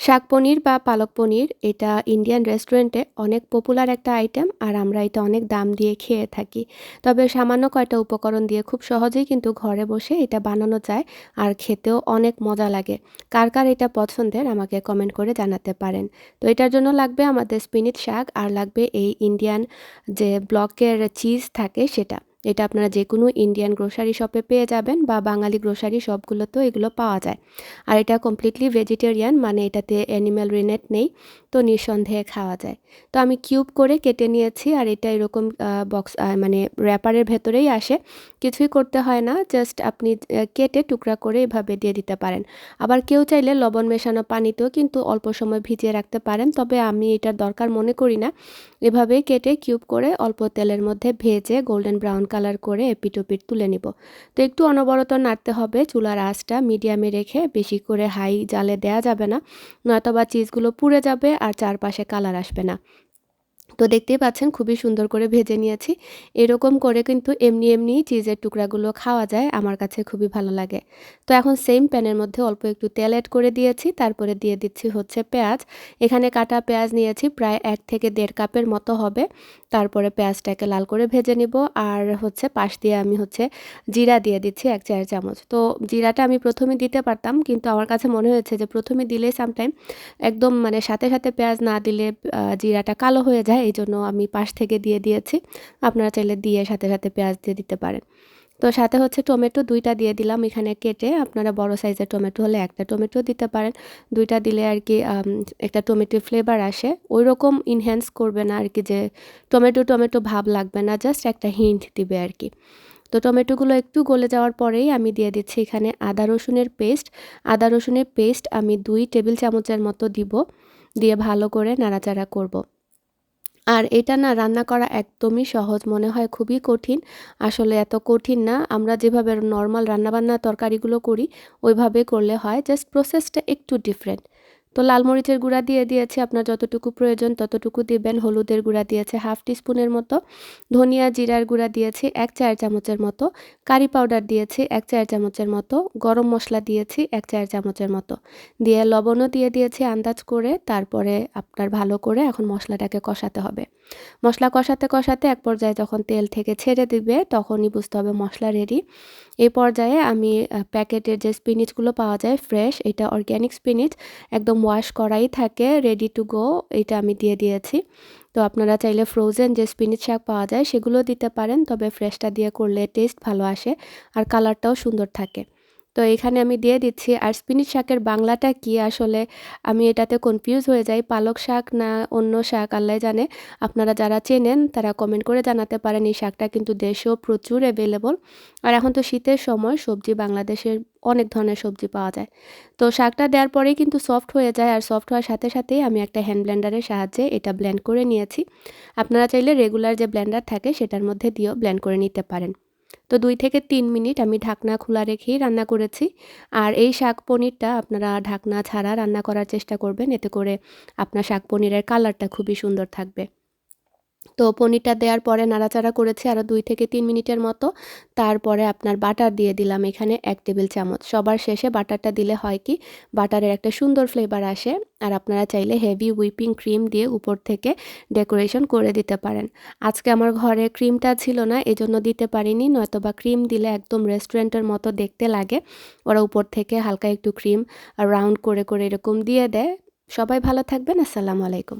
শাক পনির বা পালক পনির, এটা ইন্ডিয়ান রেস্টুরেন্টে অনেক পপুলার একটা আইটেম আর আমরা এটা অনেক দাম দিয়ে খেয়ে থাকি। তবে সামান্য কয়টা উপকরণ দিয়ে খুব সহজেই কিন্তু ঘরে বসে এটা বানানো যায় আর খেতেও অনেক মজা লাগে। কার কার এটা পছন্দের আমাকে কমেন্ট করে জানাতে পারেন। তো এটার জন্য লাগবে আমাদের স্পিনিচ শাক আর লাগবে এই ইন্ডিয়ান যে ব্লকের চিজ থাকে সেটা। এটা আপনারা যে কোনো ইন্ডিয়ান গ্রোসারি শপে পেয়ে যাবেন বা বাঙালি গ্রোসারি শপগুলোতেও এগুলো পাওয়া যায়। আর এটা কমপ্লিটলি ভেজিটেরিয়ান মানে এটাতে অ্যানিম্যাল রিনেট নেই, তো নিঃসন্দেহে খাওয়া যায়। তো আমি কিউব করে কেটে নিয়েছি আর এটা এরকম বক্স মানে র্যাপারের ভেতরেই আসে। কিছুই করতে হয় না জাস্ট আপনি কেটে টুকরা করে এভাবে দিয়ে দিতে পারেন। আবার কেউ চাইলে লবণ মেশানো পানিতেও কিন্তু অল্প সময় ভিজিয়ে রাখতে পারেন, তবে আমি এটার দরকার মনে করি না। এভাবে কেটে কিউব করে অল্প তেলের মধ্যে ভেজে গোল্ডেন ব্রাউন কালার করে এপিটোপিট তুলে নিব। তো একটু অনবরত নাড়তে হবে, চুলার আঁচটা মিডিয়ামে রেখে বেশি করে হাই জালে দেয়া যাবে না, নয়তোবা চিজগুলো পুড়ে যাবে আর চারপাশে কালার আসবে না। তো দেখতেই পাচ্ছেন খুবই সুন্দর করে ভেজে নিয়েছি। এরকম করে কিন্তু এমনি এমনি চিজের টুকরাগুলো খাওয়া যায়, আমার কাছে খুবই ভালো লাগে। তো এখন সেম প্যানের মধ্যে অল্প একটু তেল অ্যাড করে দিয়েছি, তারপরে দিয়ে দিচ্ছি হচ্ছে পেঁয়াজ। এখানে কাটা পেঁয়াজ নিয়েছি, প্রায় এক থেকে দেড় কাপের মতো হবে। তারপরে পেঁয়াজটাকে লাল করে ভেজে নিব, আর হচ্ছে পাশ দিয়ে আমি হচ্ছে জিরা দিয়ে দিচ্ছি এক চার চামচ। তো জিরাটা আমি প্রথমে দিতে পারতাম, কিন্তু আমার কাছে মনে হয়েছে যে প্রথমে দিলে সামটাইম একদম মানে সাথে সাথে পেঁয়াজ না দিলে জিরাটা কালো হয়ে যায় এই জন্য আমি পাশ থেকে দিয়ে দিয়েছি। আপনারা চাইলে দিয়ে সাথে সাথে পেঁয়াজ দিয়ে দিতে পারেন। তো সাথে হচ্ছে টমেটো দুইটা দিয়ে দিলাম এখানে কেটে। আপনারা বড় সাইজের টমেটো হলে একটা টমেটো দিতে পারেন। দুইটা দিলে আর কি একটা টমেটো ফ্লেভার আসে। ওই রকম ইনহ্যান্স করবে না আর কি যে টমেটো টমেটো ভাব লাগবে না জাস্ট একটা হিন্ট দিবে আর কি। তো টমেটোগুলো একটু গলে যাওয়ার পরেই আমি দিয়ে দিচ্ছি এখানে আদা রসুনের পেস্ট আদা রসুনের পেস্ট আমি দুই টেবিল চামচের মতো দিব। দিয়ে ভালো করে নাড়াচাড়া করব। আর এটা না রান্না করা একদমই সহজ, মনে হয় খুবই কঠিন। আসলে এত কঠিন না, আমরা যেভাবে নর্মাল রান্নাবান্না তরকারিগুলো করি, ওইভাবে করলে হয় জাস্ট প্রসেসটা একটু ডিফারেন্ট তো লাল মরিচের গুঁড়া দিয়ে দিয়েছি, আপনার যতটুকু প্রয়োজন ততটুকু দিবেন। হলুদের গুঁড়া দিয়েছে হাফ টিস্পুনের মতো। ধনিয়া জিরার গুঁড়া দিয়েছি এক চায়ের চামচের মতো। কারি পাউডার দিয়েছি এক চায়ের চামচের মতো। গরম মশলা দিয়েছি এক চায়ের চামচের মতো। দিয়ে লবণও দিয়ে দিয়েছি আন্দাজ করে, তারপরে আপনার ভালো করে এখন মশলাটাকে কষাতে হবে। মশলা কষাতে কষাতে এক পর্যায়ে যখন তেল থেকে ছেড়ে দিবে, তখনই বুঝতে হবে মশলা রেডি এই পর্যায়ে আমি প্যাকেটের যে স্পিনিচগুলো পাওয়া যায় ফ্রেশ এটা অর্গ্যানিক স্পিনিচ একদম ওয়াশ করাই থাকে রেডি টু গো এটা আমি দিয়ে দিয়েছি। তো আপনারা চাইলে ফ্রোজেন যে স্পিনিচ শাক পাওয়া যায় সেগুলো দিতে পারেন, তবে ফ্রেশটা দিয়ে করলে টেস্ট ভালো আসে, আর কালারটাও সুন্দর থাকে। তো এখানে আমি দিয়ে দিচ্ছি। আর স্পিনিচ শাকের বাংলাটা কি? আসলে আমি এটাতে কনফিউজ হয়ে যাই। পালক শাক না অন্য শাক, আল্লাহ জানে। আপনারা যারা চেনেন, তারা কমেন্ট করে জানাতে পারেন। এই শাকটা কিন্তু দেশেও প্রচুর অ্যাভেলেবল আর এখন তো শীতের সময়, সবজি বাংলাদেশের অনেক ধরনের সবজি পাওয়া যায়। তো শাকটা দেওয়ার পরেই কিন্তু সফট হয়ে যায়। আর সফট হওয়ার সাথে সাথেই আমি একটা হ্যান্ড ব্লেন্ডারের সাহায্যে এটা ব্লেন্ড করে নিয়েছি। আপনারা চাইলে রেগুলার যে ব্লেন্ডার থাকে, সেটার মধ্যে দিয়েও ব্লেন্ড করে নিতে পারেন। তো দুই থেকে তিন মিনিট আমি ঢাকনা খোলা রেখেই রান্না করেছি। আর এই শাক পনিরটা আপনারা ঢাকনা ছাড়া রান্না করার চেষ্টা করবেন, এতে করে আপনার শাক পনিরের কালারটা খুবই সুন্দর থাকবে। তো পনিরটা দেওয়ার পরে নাড়াচাড়া করেছি আরও দুই থেকে তিন মিনিটের মতো। তারপরে আপনার বাটার দিয়ে দিলাম এখানে এক টেবিল চামচ। সবার শেষে বাটারটা দিলে হয় কি, বাটারের একটা সুন্দর ফ্লেভার আসে আর আপনারা চাইলে হেভি হুইপিং ক্রিম দিয়ে উপর থেকে ডেকোরেশন করে দিতে পারেন। আজকে আমার ঘরে ক্রিমটা ছিল না, এজন্য দিতে পারিনি নয়তো বা ক্রিম দিলে একদম রেস্টুরেন্টের মতো দেখতে লাগে। ওরা উপর থেকে হালকা একটু ক্রিম রাউন্ড করে করে এরকম দিয়ে দেয়। সবাই ভালো থাকবেন, আসসালামু আলাইকুম।